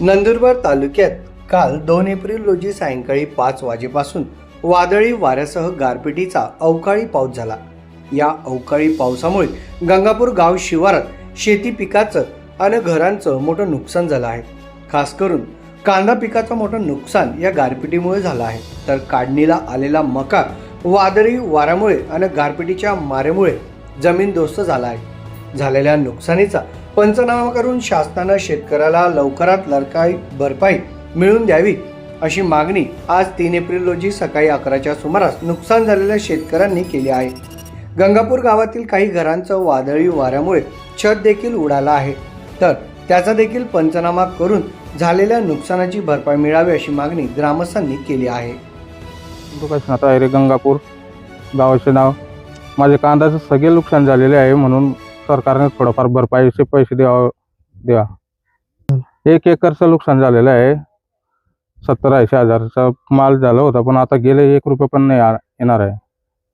नंदुरबार तालुक्यात काल दोन एप्रिल रोजी सायंकाळी पाच वाजेपासून वादळी वाऱ्यासह गारपिटीचा अवकाळी पाऊस झाला. या अवकाळी पावसामुळे गंगापूर गाव शिवारात शेती पिकाचं आणि घरांचं मोठं नुकसान झालं आहे. खास करून कांदा पिकाचं मोठं नुकसान या गारपिटीमुळे झालं आहे. तर काढणीला आलेला मका वादळी वाऱ्यामुळे आणि गारपिटीच्या मारेमुळे जमीनदोस्त झाला आहे. झालेल्या नुकसानीचा पंचनामा करून शासनानं शेतकऱ्याला लवकरात लरकाई भरपाई मिळून द्यावी अशी मागणी आज तीन एप्रिल रोजी सकाळी अकराच्या सुमारास नुकसान झालेल्या शेतकऱ्यांनी केली आहे. गंगापूर गावातील काही घरांचं वादळी वाऱ्यामुळे छत देखील उडाला आहे. तर त्याचा देखील पंचनामा करून झालेल्या नुकसानाची भरपाई मिळावी अशी मागणी ग्रामस्थांनी केली आहे. दुकानात रे गंगापूर. गावाचे नाव. माझे कांद्याचं सगळे नुकसान झालेले आहे म्हणून सरकारने थोडंफार भरपाईचे पैसे द्यावं द्या. एक एकरचं नुकसान झालेलं आहे. सत्तर ऐंशी हजारचा माल झाला होता पण आता गेले एक रुपये पण नाही येणार आहे.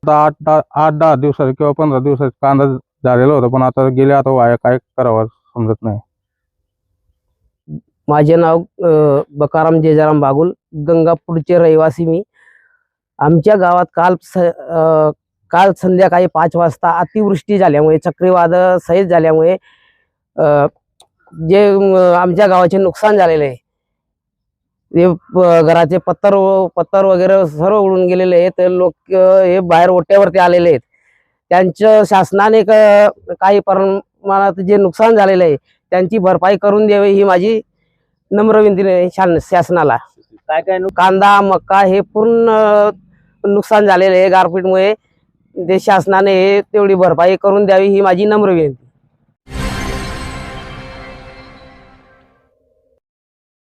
आता आठ दहा आठ दहा दिवसात किंवा पंधरा दिवसात कांदा झालेला होता पण आता गेले आता वाया काय करावं समजत नाही. माझे नाव बकाराम जेजाराम बागुल गंगापूरचे रहिवासी मी. आमच्या गावात काल स काल संध्याकाळी पाच वाजता अतिवृष्टी झाल्यामुळे चक्रीवादळ सहित झाल्यामुळे जे आमच्या गावाचे नुकसान झालेले आहे. प- घराचे पत्तर पत्तर वगैरे सर्व उडून गेलेले आहेत. लोक हे बाहेर ओट्यावरती आलेले आहेत. त्यांचं शासनाने काही प्रमाणात जे नुकसान झालेलं आहे त्यांची भरपाई करून द्यावी ही माझी नम्र विनंती आहे शासनाला. काय काय कांदा मका हे पूर्ण नुकसान झालेले आहे. गारपीटमुळे ते शासनाने हे तेवढी भरपाई करून द्यावी ही माझी नम्र विनंती.